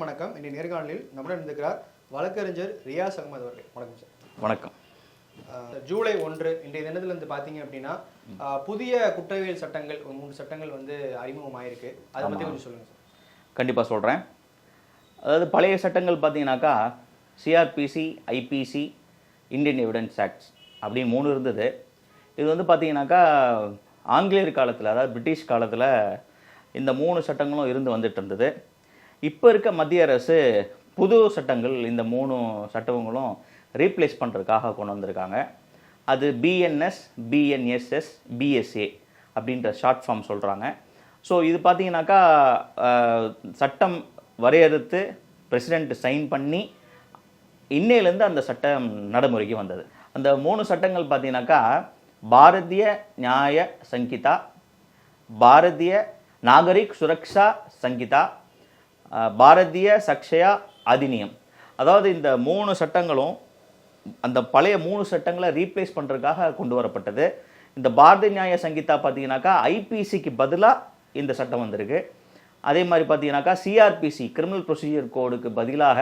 அனைவருக்கும் வணக்கம். இன்றைய நேர்காணலில் நம்முடன் இருக்கிறார் வழக்கறிஞர் ரியாஸ் அகமது அவர்கள். வணக்கம் சார். வணக்கம். ஜூலை ஒன்று இன்றைய தினத்துல இருந்து பார்த்தீங்க அப்படின்னா புதிய குற்றவியல் சட்டங்கள் ஒரு மூணு சட்டங்கள் வந்து அறிமுகமாயிருக்கு. அதை பற்றி கொஞ்சம் சொல்லுங்க சார். கண்டிப்பாக சொல்கிறேன் அதாவது பழைய சட்டங்கள் பார்த்தீங்கன்னாக்கா CrPC IPC Indian evidence acts அப்படின்னு மூணு இருந்தது. இது வந்து பார்த்தீங்கன்னாக்கா ஆங்கிலேயர் காலத்தில் அதாவது பிரிட்டிஷ் காலத்தில் இந்த மூணு சட்டங்களும் இருந்து வந்துட்டு இருந்தது. இப்போ இருக்க மத்திய அரசு புது சட்டங்கள் இந்த மூணு சட்டங்களும் ரீப்ளேஸ் பண்ணுறதுக்காக கொண்டு வந்திருக்காங்க. அது பிஎன்எஸ் பிஎன்எஸ்எஸ் பிஎஸ்ஏ அப்படின்ற ஷார்ட் ஃபார்ம் சொல்கிறாங்க ஸோ இது பார்த்தீங்கன்னாக்கா சட்டம் வரையறுத்து பிரசிடெண்ட் சைன் பண்ணி இன்னையிலேருந்து அந்த சட்டம் நடைமுறைக்கு வந்தது. அந்த மூணு சட்டங்கள் பார்த்தீங்கன்னாக்கா பாரதிய நியாய சங்கிதா பாரதிய நாகரிக் சுரக்ஷா சங்கிதா பாரதிய சக்ஷயா அதிநியம். அதாவது இந்த மூணு சட்டங்களும் அந்த பழைய மூணு சட்டங்களை ரீப்ளேஸ் பண்ணுறதுக்காக கொண்டு வரப்பட்டது. இந்த பாரதிய நியாய சங்கீதா பார்த்தீங்கன்னாக்கா ஐபிசிக்கு பதிலாக இந்த சட்டம் வந்திருக்கு. அதே மாதிரி பார்த்தீங்கன்னாக்கா சிஆர்பிசி கிரிமினல் ப்ரொசீஜர் கோடுக்கு பதிலாக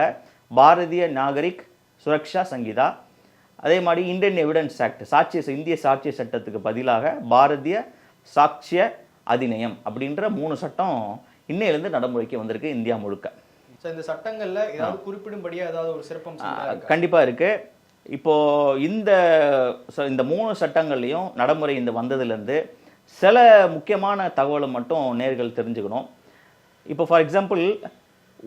பாரதிய நாகரிக் சுரக்ஷா சங்கீதா. அதே மாதிரி இந்தியன் எவிடன்ஸ் ஆக்ட் சாட்சிய இந்திய சாட்சிய சட்டத்துக்கு பதிலாக பாரதிய சாட்சிய அதிநயம் அப்படின்ற மூணு சட்டம் இன்னையிலேருந்து நடைமுறைக்கு வந்திருக்கு இந்தியா முழுக்க. சார் இந்த சட்டங்கள்ல ஏதாவது குறிப்பிடும்படியா ஏதாவது ஒரு இருக்கா? கண்டிப்பாக இருக்கு. இப்போ இந்த இந்த மூணு சட்டங்கள்லையும் நடைமுறை இந்த வந்ததுலேருந்து சில முக்கியமான தகவலை மட்டும் நேர்கள் தெரிஞ்சுக்கணும். இப்போ ஃபார் எக்ஸாம்பிள்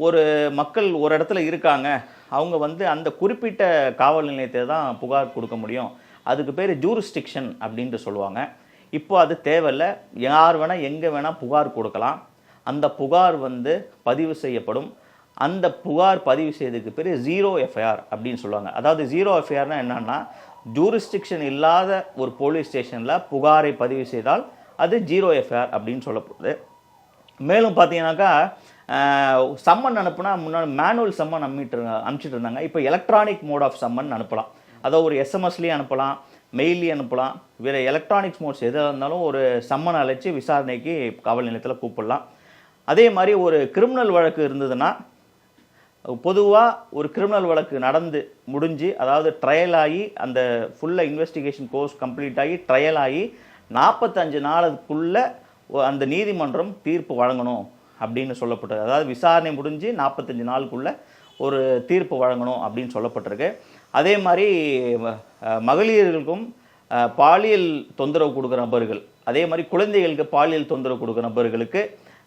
ஒரு மக்கள் ஒரு இடத்துல இருக்காங்க. அவங்க வந்து அந்த குறிப்பிட்ட காவல் நிலையத்தை தான் புகார் கொடுக்க முடியும். அதுக்கு பேர் ஜூரிஸ்டிக்ஷன் அப்படின்ட்டு சொல்லுவாங்க. இப்போ அது தேவையில்லை. யார் வேணால் எங்கே வேணால் புகார் கொடுக்கலாம். அந்த புகார் வந்து பதிவு செய்யப்படும். அந்த புகார் பதிவு செய்ததுக்கு பேர் ஜீரோ எஃப்ஐஆர் அப்படின்னு சொல்லுவாங்க. அதாவது ஜீரோ எஃப்ஐஆர்னா என்னன்னா ஜூரிஸ்டிக்ஷன் இல்லாத ஒரு போலீஸ் ஸ்டேஷனில் புகாரை பதிவு செய்தால் அது ஜீரோ எஃப்ஐஆர் அப்படின்னு சொல்லப்படுது. மேலும் பார்த்தீங்கன்னாக்கா சம்மன் அனுப்புனா முன்னாடி மேனுவல் சம்மன் அம்மிட்டு அனுப்பிச்சிட்டு இருந்தாங்க. இப்போ எலக்ட்ரானிக் மோட் ஆஃப் சம்மன் அனுப்பலாம். அதாவது ஒரு எஸ்எம்எஸ்லேயே அனுப்பலாம் மெயிலையும் அனுப்பலாம். வேறு எலக்ட்ரானிக்ஸ் மோட்ஸ் எதாக இருந்தாலும் ஒரு சம்மன் அழைச்சி விசாரணைக்கு காவல் நிலையத்தில் கூப்பிடலாம். அதே மாதிரி ஒரு கிரிமினல் வழக்கு இருந்ததுன்னா பொதுவாக ஒரு கிரிமினல் வழக்கு நடந்து முடிஞ்சு அதாவது ட்ரையல் ஆகி அந்த ஃபுல்லாக இன்வெஸ்டிகேஷன் கோர்ஸ் கம்ப்ளீட் ஆகி ட்ரையல் ஆகி நாற்பத்தஞ்சு நாளுக்குள்ளே அந்த நீதிமன்றம் தீர்ப்பு வழங்கணும் அப்படின்னு சொல்லப்பட்டது. அதாவது விசாரணை முடிஞ்சு நாற்பத்தஞ்சு நாளுக்குள்ளே ஒரு தீர்ப்பு வழங்கணும் அப்படின்னு சொல்லப்பட்டிருக்கு. அதே மாதிரி மகளிர்களுக்கும் பாலியல் தொந்தரவு கொடுக்குற நபர்கள் அதே மாதிரி குழந்தைகளுக்கு பாலியல் தொந்தரவு கொடுக்குற நபர்களுக்கு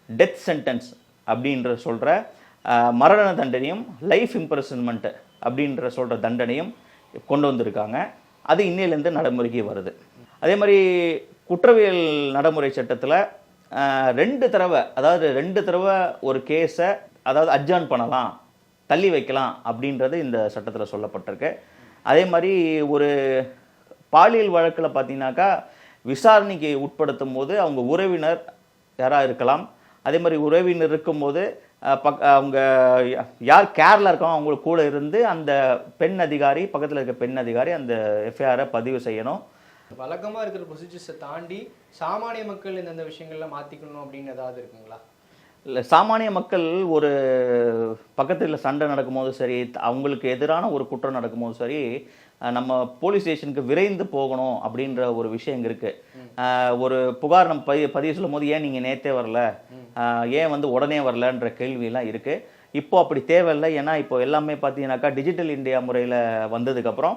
டெத் சென்டென்ஸ் அப்படின்ற சொல்கிற மரண தண்டனையும் லைஃப் இம்ப்ரெசன்மெண்ட் அப்படின்ற சொல்கிற தண்டனையும் கொண்டு வந்திருக்காங்க. அது இன்னையிலேருந்து நடைமுறைக்கு வருது. அதே மாதிரி குற்றவியல் நடைமுறை சட்டத்தில் ரெண்டு தடவை அதாவது ரெண்டு தடவை ஒரு கேஸை அதாவது அட்ஜான் பண்ணலாம் தள்ளி வைக்கலாம் அப்படின்றது இந்த சட்டத்தில் சொல்லப்பட்டிருக்கு. அதே மாதிரி ஒரு பாலியல் வழக்கில் பார்த்தீங்கன்னாக்கா விசாரணைக்கு உட்படுத்தும் போது அவங்க உறவினர் யாராக இருக்கலாம் அதே மாதிரி உறவினர் இருக்கும்போது பக் அவங்க யார் கேரில் இருக்கோ அவங்களுக்கு கூட இருந்து அந்த பெண் அதிகாரி பக்கத்தில் இருக்க பெண் அதிகாரி அந்த எஃப்ஐஆரை பதிவு செய்யணும். வழக்கமாக இருக்கிற ப்ரொசீஜர்ஸை தாண்டி சாமானிய மக்கள் இந்தந்த விஷயங்கள்லாம் மாற்றிக்கணும் அப்படின்னு ஏதாவது இருக்குங்களா? இல்லை சாமானிய மக்கள் ஒரு பக்கத்தில் சண்டை நடக்கும்போது சரி அவங்களுக்கு எதிரான ஒரு குற்றம் நடக்கும்போது சரி நம்ம போலீஸ் ஸ்டேஷனுக்கு விரைந்து போகணும் அப்படின்ற ஒரு விஷயம் இங்கே இருக்குது ஒரு புகார் நம்ம பதிவு பதிவு சொல்லும் போது ஏன் நீங்கள் நேத்தே வரல? ஏன் வந்து உடனே வரலன்ற கேள்வியெல்லாம் இருக்குது இப்போ அப்படி தேவையில்லை. ஏன்னா இப்போ எல்லாமே பார்த்தீங்கன்னாக்கா டிஜிட்டல் இந்தியா முறையில் வந்ததுக்கப்புறம்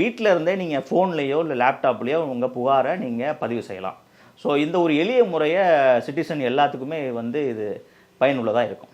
வீட்டில் இருந்தே நீங்கள் ஃபோன்லேயோ இல்லை லேப்டாப்லேயோ உங்கள் புகாரை நீங்கள் பதிவு செய்யலாம். ஸோ இந்த ஒரு எளிய முறையை சிட்டிசன் எல்லாத்துக்குமே வந்து இது பயனுள்ளதாக இருக்கும்.